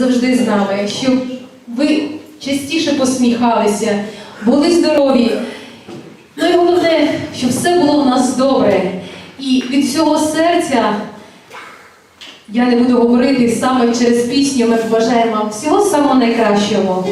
завжди з нами, щоб ви частіше посміхалися, були здорові. Ну і головне, щоб все було в нас добре. І від всього серця я не буду говорити саме через пісню. Ми бажаємо вам всього самого найкращого.